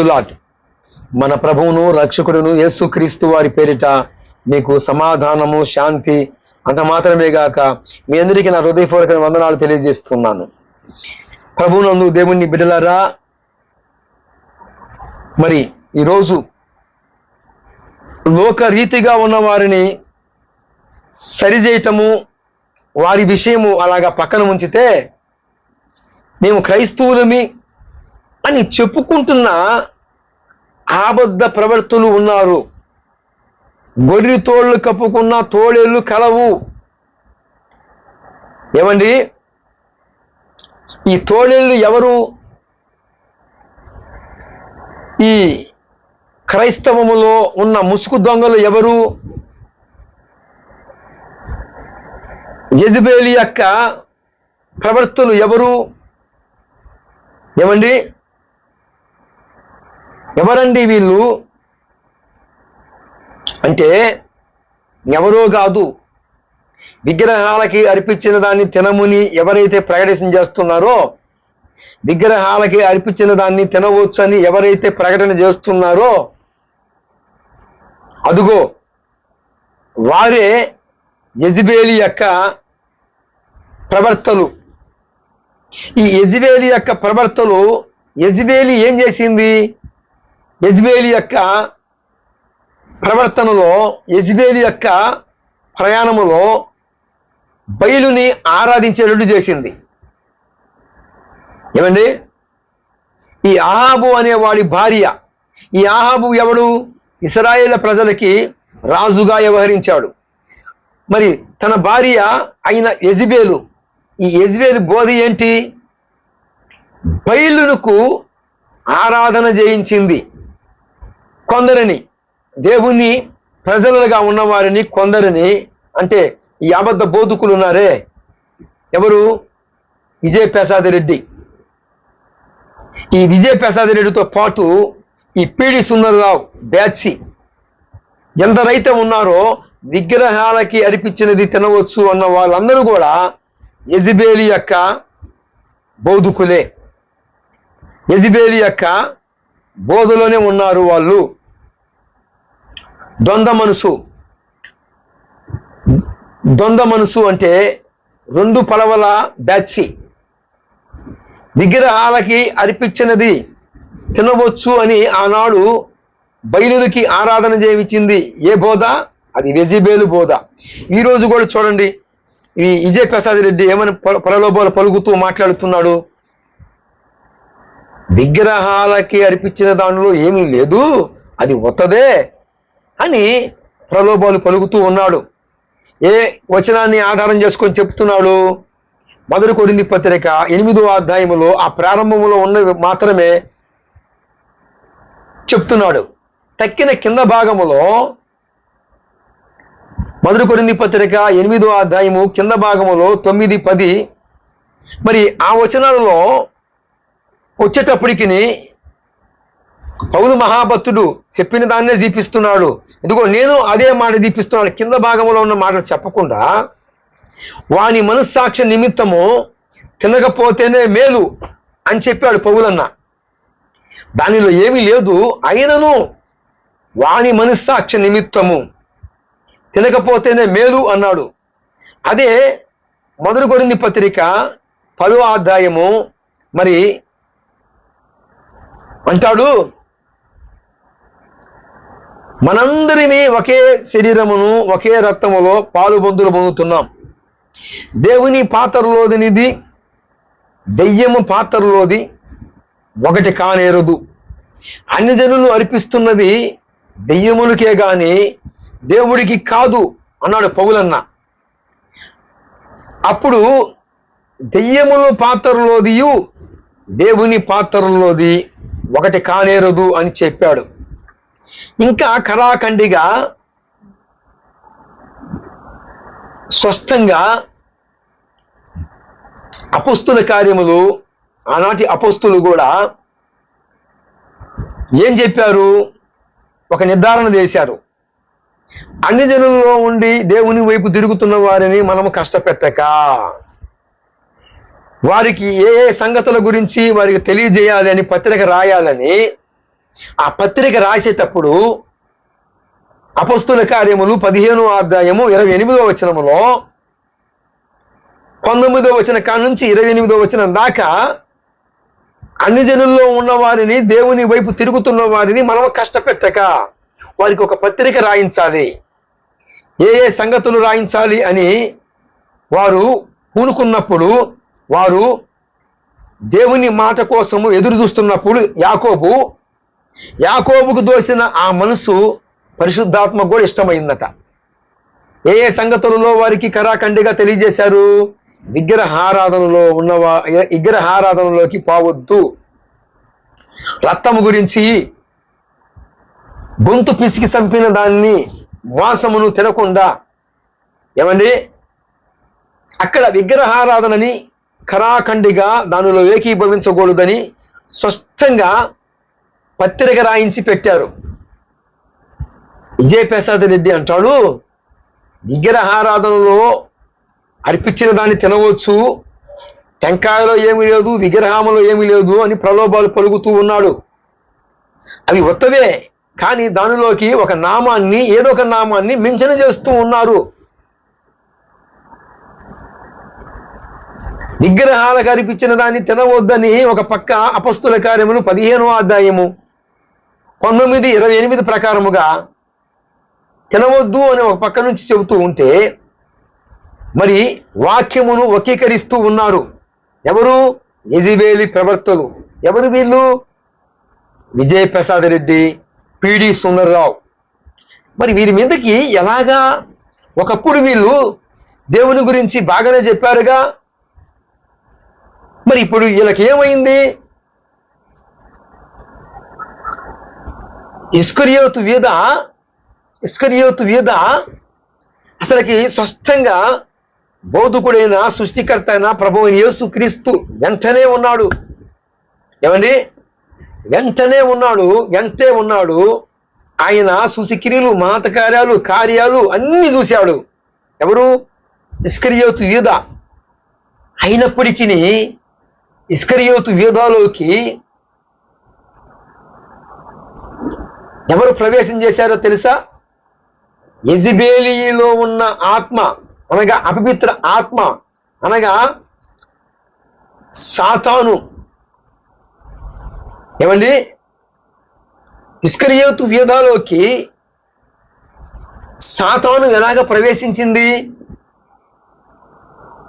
ప్రైజులాట్ మన ప్రభువును రక్షకుడును యేసుక్రీస్తు వారి పేరిట మీకు సమాధానము శాంతి అంత మాత్రమే గాక మీ అందరికీ నా హృదయపూర్వక వందనాలు తెలియజేస్తున్నాను. ప్రభువునందు దేవుణ్ణి బిడ్డలారా మరి ఈరోజు లోక రీతిగా ఉన్న వారిని సరిచేయటము వారి విషయము అలాగా పక్కన ఉంచితే మేము క్రైస్తవులమి అని చెప్పుకుంటున్న ఆబద్ధ ప్రవర్తులు ఉన్నారు. గొర్రె తోళ్ళు కప్పుకున్న తోడేళ్ళు కలవు. ఏమండి? ఈ తోడేళ్ళు ఎవరు? ఈ క్రైస్తవములో ఉన్న ముసుగు దొంగలు ఎవరు? యజబేలి యొక్క ప్రవర్తులు ఎవరు? ఏమండి? ఎవరండి వీళ్ళు? అంటే ఎవరో కాదు. విగ్రహాలకి అర్పించిన దాన్ని తినముని ఎవరైతే ప్రకటన చేస్తున్నారో విగ్రహాలకి అర్పించిన దాన్ని తినవచ్చు అని ఎవరైతే ప్రకటన చేస్తున్నారో అదుగో వారే యజ్బేలి యొక్క ప్రవర్తలు. ఈ యజ్బేలి యొక్క ప్రవర్తలు యజ్బేలి ఏం చేసింది? యజ్బేలి యొక్క ప్రవర్తనలో యజ్బేలి యొక్క ప్రయాణములో బయలుని ఆరాధించేటట్టు చేసింది. ఏమండి? ఈ ఆహాబు అనేవాడి భార్య ఈ ఆహాబు ఎవడు? ఇస్రాయేల్ ప్రజలకి రాజుగా వ్యవహరించాడు. మరి తన భార్య అయిన యజ్బేలు ఈ యజ్బేలు బోధ ఏంటి? బయలునకు ఆరాధన చేయించింది. కొందరిని దేవుని ప్రజలుగా ఉన్నవారిని కొందరిని అంటే ఈ అబద్ధ బోధకులు ఉన్నారే ఎవరు? విజయ్ ప్రసాద్ రెడ్డి. ఈ విజయ్ ప్రసాద్ రెడ్డితో పాటు ఈ పీడి సుందరరావు బ్యాచి ఎందరైతే ఉన్నారో విగ్రహాలకి అర్పించినది తినవచ్చు అన్న వాళ్ళందరూ కూడా యజిబేలి యొక్క బౌద్ధకులే యజిబేలి యొక్క బోధలోనే ఉన్నారు వాళ్ళు. ద్వంద్వ మనసు. ద్వంద్వ మనసు అంటే రెండు పలవల బ్యాచి. విగ్రహాలకి అర్పించినది తినవచ్చు అని ఆనాడు బయలుకి ఆరాధన చేయించింది ఏ బోధ? అది వెజిబేలు బోధ. ఈరోజు కూడా చూడండి ఈ విజయ్ ప్రసాద్ రెడ్డి ఏమని పొల- పలుకుతూ మాట్లాడుతున్నాడు? విగ్రహాలకి అర్పించిన దానిలో ఏమీ లేదు అది వత్తదే అని ప్రలోభాలు పలుకుతూ ఉన్నాడు. ఏ వచనాన్ని ఆధారం చేసుకొని చెప్తున్నాడు? మొదటి కొరింది పత్రిక ఎనిమిదో అధ్యాయములో ఆ ప్రారంభంలో ఉన్నవి మాత్రమే చెప్తున్నాడు. తక్కిన కింద భాగములో మొదటి కొరింది పత్రిక ఎనిమిదో అధ్యాయము కింద భాగములో తొమ్మిది పది. మరి ఆ వచనాలలో వచ్చేటప్పటికి పౌలు మహాభక్తుడు చెప్పిన దాన్నే జీపిస్తున్నాడు ఇదిగో నేను అదే మాట జీపిస్తున్నాను కింద భాగంలో ఉన్న మాటలు చెప్పకుండా వాని మనస్సాక్షి నిమిత్తము తినకపోతేనే మేలు అని చెప్పాడు పౌలన్న. దానిలో ఏమీ లేదు. అయినను వాని మనస్సాక్షి నిమిత్తము తినకపోతేనే మేలు అన్నాడు. అదే మొదలు కొరింది పత్రిక పదో అధ్యాయము మరి అంటాడు మనందరినీ ఒకే శరీరమును ఒకే రక్తములో పాలు బంధులు పొందుతున్నాం. దేవుని పాత్రలోదినిది దెయ్యము పాత్రలోది ఒకటి కానేరదు. అన్ని జనులు అర్పిస్తున్నది దెయ్యములకే గాని దేవుడికి కాదు అన్నాడు పౌలన్న. అప్పుడు దెయ్యముల పాత్రలోదియు దేవుని పాత్రలోది ఒకటి కానేరదు అని చెప్పాడు. ఇంకా కరాఖండిగా స్పష్టంగా అపుస్తుల కార్యములు ఆనాటి అపుస్తులు కూడా ఏం చెప్పారు? ఒక నిర్ధారణ చేశారు. అన్ని జనుల్లో ఉండి దేవుని వైపు తిరుగుతున్న వారిని మనము కష్టపెట్టక వారికి ఏ ఏ సంగతుల గురించి వారికి తెలియజేయాలి అని పత్రిక రాయాలని ఆ పత్రిక రాసేటప్పుడు అపస్తుల కార్యములు పదిహేను అధ్యాయము ఇరవై ఎనిమిదో వచనములో పంతొమ్మిదో వచన కాడ నుంచి ఇరవై ఎనిమిదో వచనం దాకా అన్ని జనుల్లో ఉన్న వారిని దేవుని వైపు తిరుగుతున్న వారిని మనం కష్టపెట్టక వారికి ఒక పత్రిక రాయించాలి. ఏ ఏ సంగతులు రాయించాలి అని వారు పూనుకున్నప్పుడు వారు దేవుని మాట కోసము ఎదురు చూస్తున్నప్పుడు యాకోబు యాకోబుకు దోసిన ఆ మనసు పరిశుద్ధాత్మ కూడా ఇష్టమైందట. ఏ ఏ సంగతులలో వారికి కరాఖండిగా తెలియజేశారు? విగ్రహారాధనలో ఉన్నవా విగ్రహారాధనలోకి పోవద్దు. రక్తము గురించి గొంతు పిసికి చంపిన దాన్ని మాంసమును తినకుండా. ఏమండి? అక్కడ విగ్రహారాధనని కరాఖండిగా దానిలో ఏకీభవించకూడదని స్పష్టంగా పత్రిక రాయించి పెట్టారు. విజయప్రసాద్ రెడ్డి అంటాడు విగ్రహారాధనలో అర్పించిన దాన్ని తినవచ్చు టెంకాయలో ఏమీ లేదు విగ్రహంలో ఏమీ లేదు అని ప్రలోభాలు పలుకుతూ ఉన్నాడు. అవి ఉత్తవే కానీ దానిలోకి ఒక నామాన్ని ఏదో ఒక నామాన్ని మించన చేస్తూ ఉన్నారు. విగ్రహాలకు అర్పించిన దాన్ని తినవద్దని ఒక పక్క అపస్తుల కార్యములు పదిహేనో అధ్యాయము పంతొమ్మిది ఇరవై ఎనిమిది ప్రకారముగా తినవద్దు అని ఒక పక్క నుంచి చెబుతూ ఉంటే మరి వాక్యమును వకీకరిస్తూ ఉన్నారు. ఎవరు? ఎజిబేలి ప్రవర్తలు ఎవరు వీళ్ళు? విజయప్రసాద్ రెడ్డి పిడి సుందర్రావు. మరి వీరి మీదకి ఎలాగా ఒకప్పుడు వీళ్ళు దేవుని గురించి బాగానే చెప్పారుగా? మరి ఇప్పుడు వీళ్ళకి ఏమైంది? ఇస్కరియోతు వీధ ఇస్కరియోతు వీధ అసలుకి స్పష్టంగా బోధకుడైన సృష్టికర్త అయిన ప్రభు యేసు క్రీస్తు వెంటనే ఉన్నాడు. ఏమండి? వెంటనే ఉన్నాడు వెంటే ఉన్నాడు. ఆయన సుశిక్రియలు మాత కార్యాలు కార్యాలు అన్ని చూశాడు. ఎవరు? ఇస్కరియోతు యూద అయినప్పటికీ ఇస్కరియోతు యూదాలోకి ఎవరు ప్రవేశం చేశారో తెలుసా? ఎజిబేలిలో ఉన్న ఆత్మ అనగా అపవిత్ర ఆత్మ అనగా సాతాను. ఏమండి? ఇస్కరియోతు వేదాలోకి సాతాను ఎలాగ ప్రవేశించింది?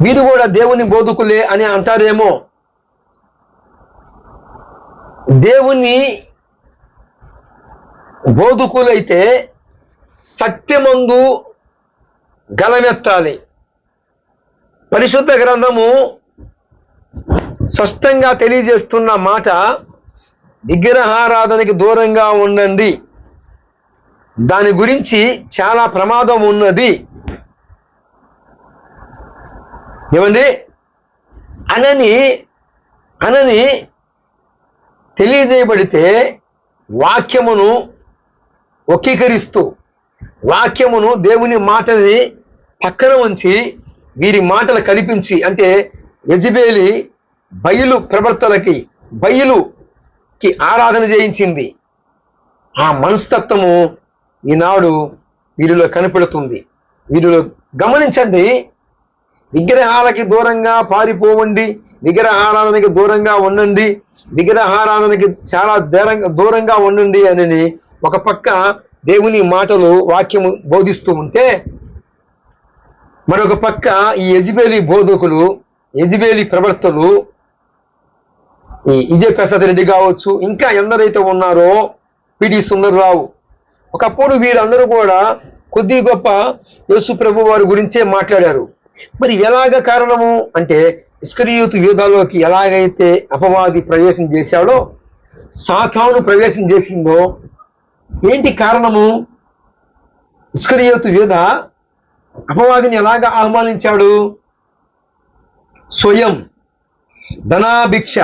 వీరు కూడా దేవుని బోధకులే అని అంటారేమో. దేవుని బోధకులైతే సత్యమందు గలమెత్తాలి. పరిశుద్ధ గ్రంథము స్పష్టంగా తెలియజేస్తున్న మాట విగ్రహారాధనకి దూరంగా ఉండండి. దాని గురించి చాలా ప్రమాదం ఉన్నది. ఏమండి? అనని అనని తెలియజేయబడితే వాక్యమును ఒకీకరిస్తూ వాక్యమును దేవుని మాటని పక్కన ఉంచి వీరి మాటలు కల్పించి అంటే యజబేలి బయలు ప్రవర్తలకి బయలుకి ఆరాధన చేయించింది. ఆ మనస్తత్వము ఈనాడు వీరిలో కనపడుతుంది. వీరిలో గమనించండి విగ్రహాలకి దూరంగా పారిపోవండి విగ్రహారాధనకి దూరంగా ఉండండి విగ్రహారాధనకి చాలా దూరంగా దూరంగా ఉండండి అని ఒక పక్క దేవుని మాటలు వాక్యము బోధిస్తూ ఉంటే మరొక పక్క ఈ యజిబేలి బోధకులు యజిబేలి ప్రవర్తలు ఈ విజయ ప్రసాద్ రెడ్డి కావచ్చు ఇంకా ఎందరైతే ఉన్నారో పిడి సుందర్రావు ఒకప్పుడు వీరందరూ కూడా కొద్ది గొప్ప యేసు ప్రభు వారి గురించే మాట్లాడారు. మరి ఎలాగ కారణము అంటే ఇస్కరియూతు యూధాలోకి ఎలాగైతే అపవాది ప్రవేశం చేశాడో సాతాను ప్రవేశం చేసిందో ఏంటి కారణము? ఇస్కరియోతు యూధ అపవాదిని ఎలాగ ఆహ్వానించాడు? స్వయం ధనాభిక్ష.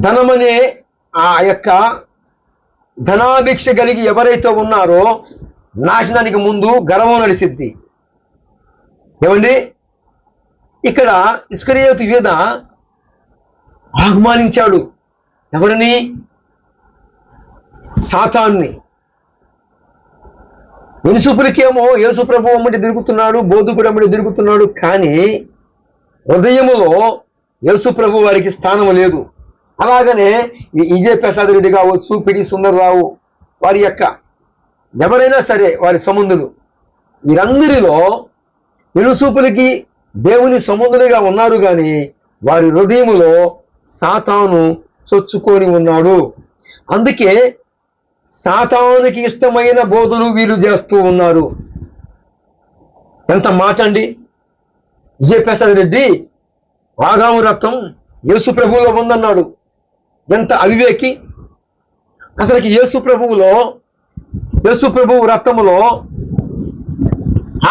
ధనమనే ఆ యొక్క ధనాభిక్ష కలిగి ఎవరైతే ఉన్నారో నాశనానికి ముందు గర్వం నడిసిద్ది. ఏమండి? ఇక్కడ ఇస్కరియోతు యూధ ఆహ్వానించాడు. ఎవరిని? సాతాన్ని. వినుసూపులకేమో యేసు ప్రభు అమ్మటి తిరుగుతున్నాడు బోధకుడు అమ్మటి తిరుగుతున్నాడు కానీ హృదయములో యేసు ప్రభు వారికి స్థానం లేదు. అలాగనే విజయ ప్రసాద్ రెడ్డి కావచ్చు పిడి సుందరరావు వారి యొక్క ఎవరైనా సరే వారి సముందులు వీరందరిలో వినుసూపులకి దేవుని సముందులుగా ఉన్నారు కానీ వారి హృదయములో సాతాను చొచ్చుకొని ఉన్నాడు. అందుకే సాతానికి ఇష్టమైన బోధలు వీరు చేస్తూ ఉన్నారు. ఎంత మాట అండి? విజయప్రసాద్ రెడ్డి వాగాము రక్తం యేసు ప్రభువులో ఉందన్నాడు. ఎంత అవివేకి? అసలుకి యేసు ప్రభువులో యేసు ప్రభువు రక్తములో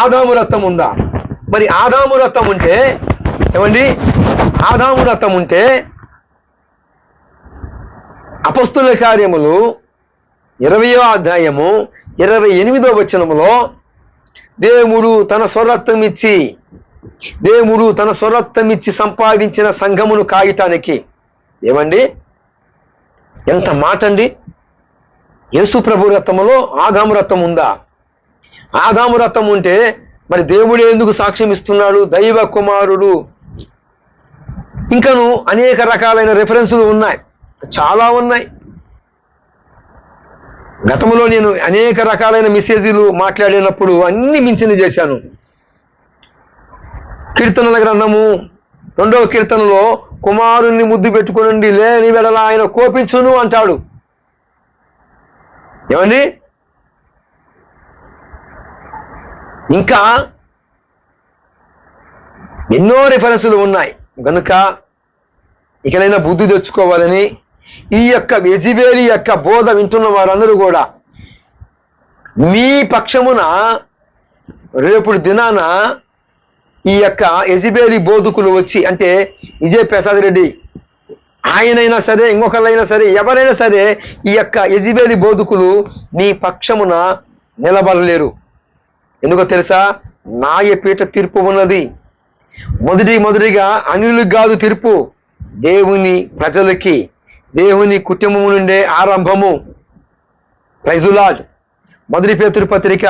ఆదాము రక్తం ఉందా? మరి ఆదాము రక్తం ఉంటే ఏమండి? ఆదాము రక్తం ఉంటే అపస్తుల కార్యములు ఇరవయో అధ్యాయము ఇరవై ఎనిమిదో వచనములో దేవుడు తన స్వరత్వం ఇచ్చి దేవుడు తన స్వరత్వం ఇచ్చి సంపాదించిన సంఘమును కాయటానికి. ఏమండి? ఎంత మాట అండి యేసు ప్రభు రథములో ఆదాము రథం ఉందా? ఆదాము రథం ఉంటే మరి దేవుడు ఎందుకు సాక్ష్యం ఇస్తున్నాడు? దైవ కుమారుడు. ఇంకను అనేక రకాలైన రెఫరెన్సులు ఉన్నాయి. చాలా ఉన్నాయి. గతంలో నేను అనేక రకాలైన మెసేజీలు మాట్లాడినప్పుడు అన్ని మించిన చేశాను. కీర్తనల గ్రంథము రెండవ కీర్తనలో కుమారుణ్ణి ముద్దు పెట్టుకునండి లేని వెడల ఆయన కోపించును అంటాడు. ఏమండి? ఇంకా ఎన్నో రిఫరెన్సులు ఉన్నాయి. కనుక ఇకనైనా బుద్ధి తెచ్చుకోవాలని ఈ యొక్క వెజిబేలి యొక్క బోధ వింటున్న వారందరూ కూడా మీ పక్షమున రేపుడు దినాన ఈ యొక్క ఎజిబేలి బోధకులు వచ్చి అంటే విజయ్ ప్రసాద్ రెడ్డి ఆయనైనా సరే ఇంకొకరైనా సరే ఎవరైనా సరే ఈ యొక్క ఎజిబేలి బోధకులు మీ పక్షమున నిలబడలేరు. ఎందుకో తెలుసా? నాయపీఠ తీర్పు ఉన్నది. మొదటి మొదటిగా అనిలు కాదు తీర్పు దేవుని ప్రజలకి. దేవుని కుటుంబం నుండే ఆరంభము. ప్రైజులాడ్ మొదటి పేతురు పత్రిక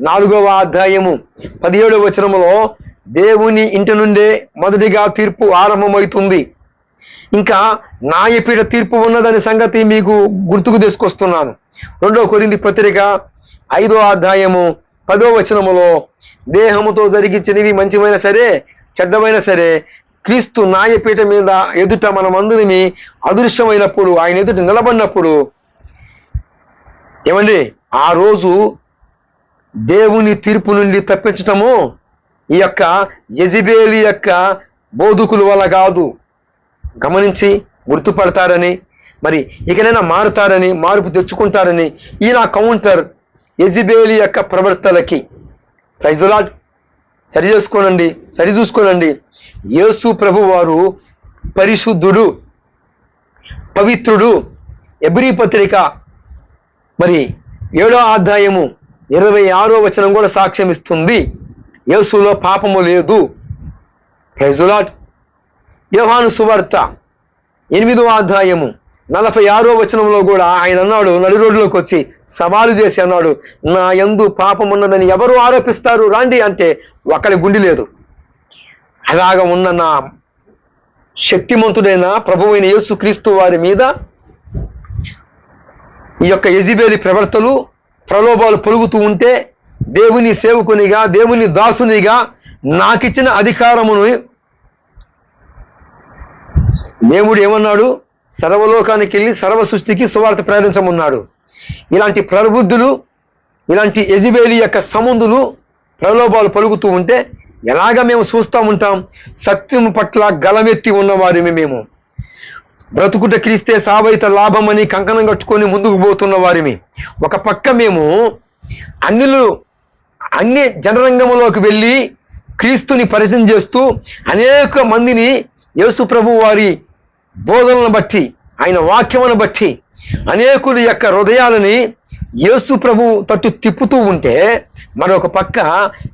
నాలుగవ అధ్యాయము పదిహేడవ వచనములో దేవుని ఇంటి నుండే మొదటిగా తీర్పు ఆరంభమవుతుంది. ఇంకా నాయపీఠ తీర్పు ఉన్నదని సంగతి మీకు గుర్తుకు తీసుకొస్తున్నాను. రెండవ కొరింది పత్రిక ఐదో అధ్యాయము పదో వచనములో దేహముతో జరిగించినవి మంచివైనా సరే చెడ్డమైన సరే క్రీస్తు నాయపీఠ మీద ఎదుట మనమందరిని అదృశ్యమైనప్పుడు ఆయన ఎదుట నిలబడినప్పుడు ఏమండి? ఆ రోజు దేవుని తీర్పు నుండి తప్పించటము ఈ యొక్క యజిబేలి యొక్క బోధకుల వల్ల కాదు. గమనించి గుర్తుపడతారని మరి ఇకనైనా మారుతారని మార్పు తెచ్చుకుంటారని ఈయన కౌంటర్ యజిబేలి యొక్క ప్రవర్తలకి ప్రైజులాడ్ సరి చేసుకోనండి సరి చూసుకోనండి. యేసు ప్రభు వారు పరిశుద్ధుడు పవిత్రుడు. ఎబ్రి పత్రిక మరి ఏడో అధ్యాయము ఇరవై ఆరో వచనం కూడా సాక్ష్యం ఇస్తుంది యేసులో పాపము లేదు. ప్రైజులాట్ యోహాను సువార్త ఎనిమిదో అధ్యాయము నలభై ఆరో వచనంలో కూడా ఆయన అన్నాడు నడి రోడ్లోకి వచ్చి సవాలు చేసి అన్నాడు నా ఎందు పాపం ఉన్నదని ఎవరు ఆరోపిస్తారు? రాండి అంటే ఒకరి గుండి లేదు. అలాగ ఉన్న నా శక్తిమంతుడైన ప్రభువైన యేసు క్రీస్తు వారి మీద ఈ యొక్క యజిబేలి ప్రవర్తలు ప్రలోభాలు పొలుగుతూ ఉంటే దేవుని సేవకునిగా దేవుని దాసునిగా నాకిచ్చిన అధికారమును దేవుడు ఏమన్నాడు? సర్వలోకానికి వెళ్ళి సర్వ సృష్టికి సువార్త ప్రేరించమన్నాడు ఇలాంటి ప్రబుద్ధులు ఇలాంటి ఎజిబేలి యొక్క సముందులు ప్రలోభాలు పలుకుతూ ఉంటే ఎలాగ మేము చూస్తూ ఉంటాం? సత్యం పట్ల గలమెత్తి ఉన్నవారిమి మేము. బ్రతుకుట క్రీస్తే సావైత అని కంకణం కట్టుకొని ముందుకు పోతున్న వారిమి. ఒక పక్క మేము అన్నిలు అన్ని జనరంగంలోకి వెళ్ళి క్రీస్తుని పరిచయం చేస్తూ అనేక మందిని యేసు ప్రభు వారి బోధనను బట్టి ఆయన వాక్యమును బట్టి అనేకుడి యొక్క హృదయాలని యేసు ప్రభు తట్టు తిప్పుతూ ఉంటే మరొక పక్క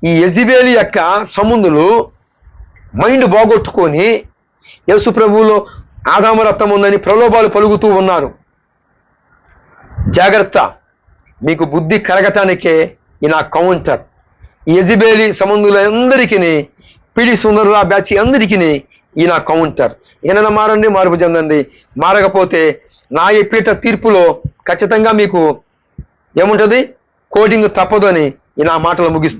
ఈ ఎజిబేలి యొక్క సముందులు మైండ్ బాగొట్టుకొని యేసు ప్రభువులో ఆదామరత్నం ఉందని ప్రలోభాలు పలుకుతూ ఉన్నారు. జాగ్రత్త మీకు బుద్ధి కరగటానికే ఈ నా కౌంటర్. ఈ యజబేలి సంబంధులందరికీ పిడి సుందరుల బ్యాచ్ అందరికీ ఈ నా కౌంటర్. ఈయన మారండి మార్పు చెందండి. మారకపోతే నా ఎప్పేట తీర్పులో ఖచ్చితంగా మీకు ఏముంటుంది? కోటింగ్ తప్పదు అని నా మాటలు ముగిస్తుంది